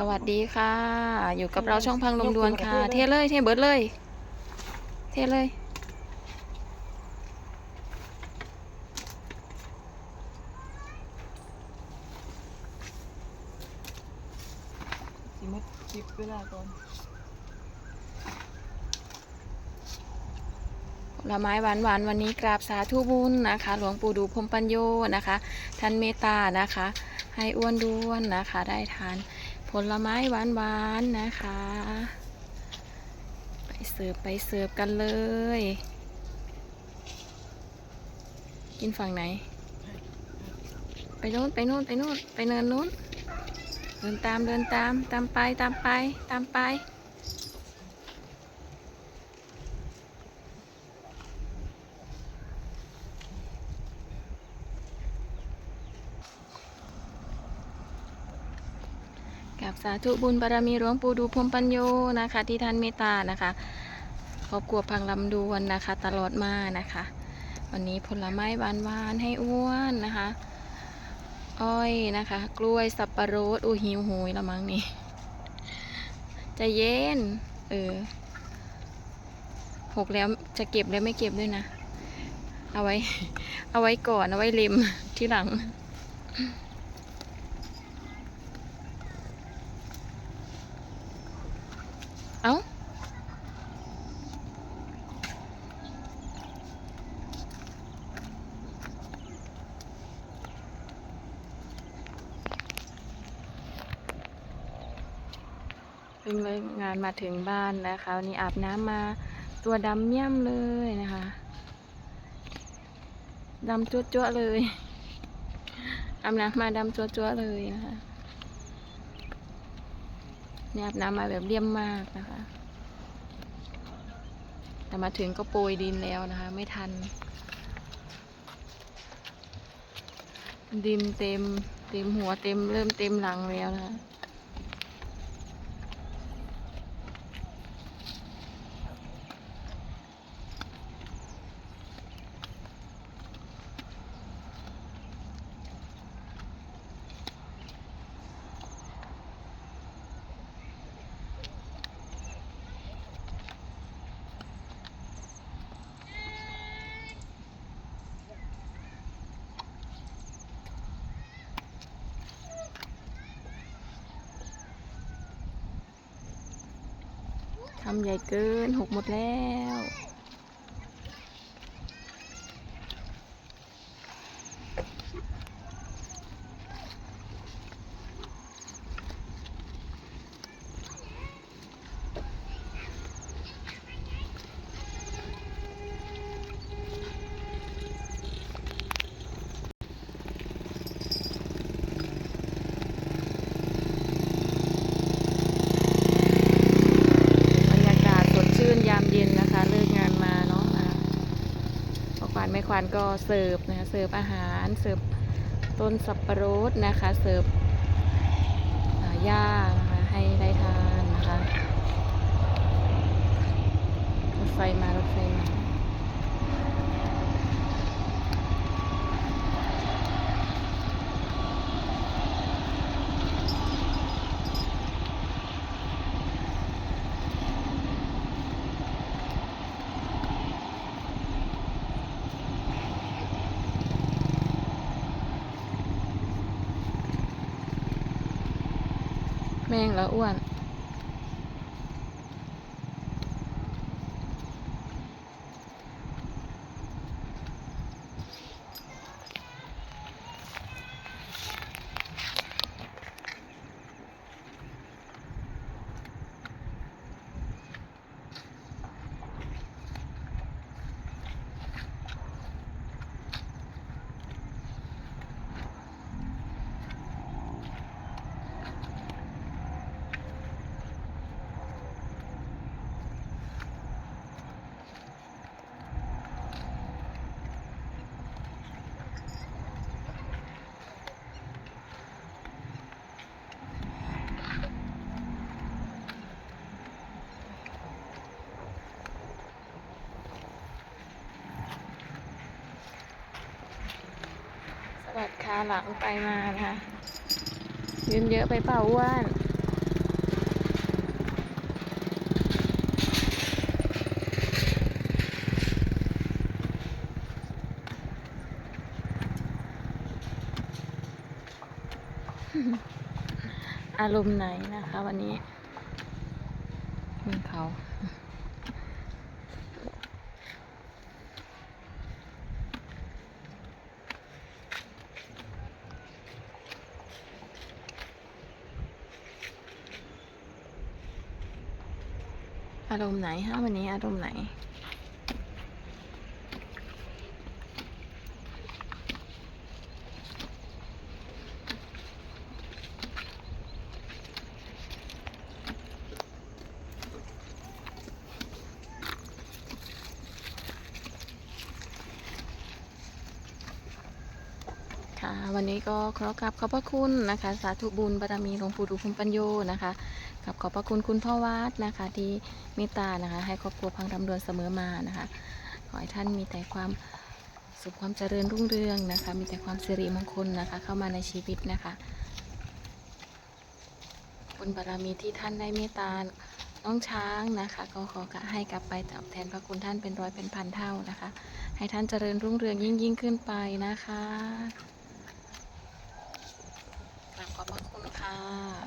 สวัสดีค่ะ อยู่กับเราช่องพังลมดวนค่ะ เทเลย เทเบิร์ดเลย เทเลย สิมัดคลิปเวลาก่อนผลไม้หวานหวานๆวันนี้กราบสาธุบุญนะคะ หลวงปู่ดูพรหมปัญโยนะคะ ท่านเมตตานะคะ ให้อ้วนด้วนนะคะ ได้ทานผ ลไม้หวานๆนๆนะคะ ไปเสิร์ฟไปเสิร์ฟกันเลย กินฝั่งไหน ไปโน้นไปโน้นไปโน้นไปเนินโน้น เดินตามเดินตามตามไปตามไปตามไป กับสาธุบุญบารมีหลวงปู่ดูพรมปัญโยนะคะ ที่ท่านเมตตานะคะครอบครัวพังลำดวนนะคะ ตลอดมานะคะ วันนี้ผลไม้หวานๆให้อ้วนนะคะ อ้อยนะคะ กล้วยสับปะรดอู้หิวโหยละมั้งนี่ใจะเย็นเออหกแล้วจะเก็บแล้วไม่เก็บด้วยนะ เอาไว้ เอาไว้ก่อน เอาไว้ริมที่หลัง พิ่งเลิกงานมาถึงบ้านนะคะวันนี้อาบน้ำมาตัวดำเมี่ยมเลยนะคะดำจั๊วๆเลยอาบน้ำมาดำจั๊วๆเลยนะคะนี่อาบน้ำมาแบบเลี่ยมมากนะคะ แต่มาถึงก็โปรยดินแล้วนะคะ ไม่ทัน ดินเต็มเต็มหัวเต็มเริ่มเต็มหลังแล้วนะคะ ทำใหญ่เกินหกหมดแล้ว บรรยากาศสดชื่นยามเย็นนะคะ เลิกงานมาเนาะอะพอควานไม่ควาน ก็เสิร์ฟนะคะเสิร์ฟอาหารเสิร์ฟต้นสับปะรดนะคะเสิร์ฟหญ้านะคะให้ได้ทานนะคะรถไฟมารถไฟมา แม่งแล้วอ้วน นาหลังไปมานะคะยืมเยอะไปเปล่าอ้วนอารมณ์ไหนนะคะวันนี้มีเขาารมณ์ไหนฮะวันนี้อารมณ์ไหน ค่ะวันนี้ก็ขอกราบขอบพระคุณนะคะ สาธุบุญบารมีหลวงปู่ดูภูมิปัญโยนะคะ กับขอบพระคุณคุณพ่อวัดนะคะ ที่เมตตานะคะ ให้ครอบครัวพังดำดวนเสมอมานะคะ ขอให้ท่านมีแต่ความสุขความเจริญรุ่งเรืองนะคะ มีแต่ความสิริมงคลนะคะ เข้ามาในชีวิตนะคะบุญบารมีที่ท่านได้เมตตาน้องช้างนะคะ ก็ขอกะให้กลับไปตอบแทนพระคุณท่านเป็นร้อยเป็นพันเท่านะคะ ให้ท่านเจริญรุ่งเรืองยิ่งยิ่งขึ้นไปนะคะกราบขอบพระคุณค่ะ